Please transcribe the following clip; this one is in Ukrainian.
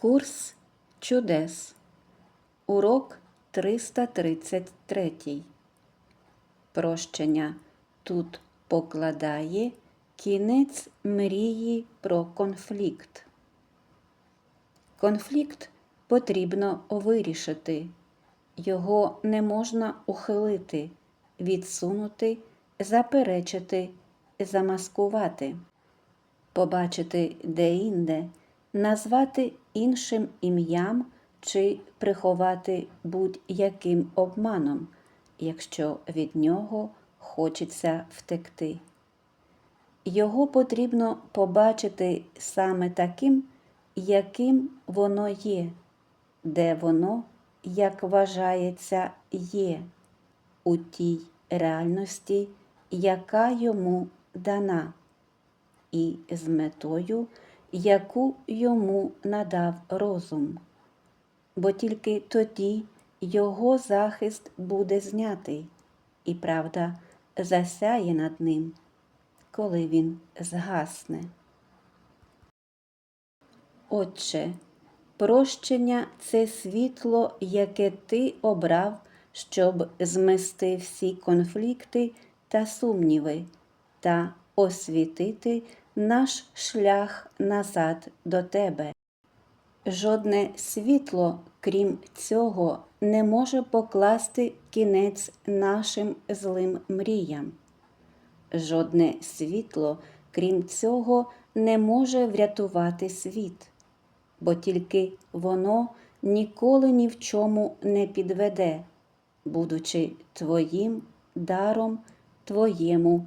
Курс чудес. Урок 333. Прощення тут покладає кінець мрії про конфлікт. Конфлікт потрібно вирішити. Його не можна ухилити, відсунути, заперечити, замаскувати, побачити де-інде, назвати іншим ім'ям чи приховати будь-яким обманом, якщо від нього хочеться втекти. Його потрібно побачити саме таким, яким воно є, де воно, як вважається, є, у тій реальності, яка йому дана, і з метою, яку йому надав розум. Бо тільки тоді його захист буде знятий, і правда засяє над ним, коли він згасне. Отче, прощення це світло, яке ти обрав, щоб змести всі конфлікти та сумніви та освітити наш шлях назад до тебе. Жодне світло, крім цього, не може покласти кінець нашим злим мріям. Жодне світло, крім цього, не може врятувати світ, бо тільки воно ніколи ні в чому не підведе, будучи твоїм даром, твоєму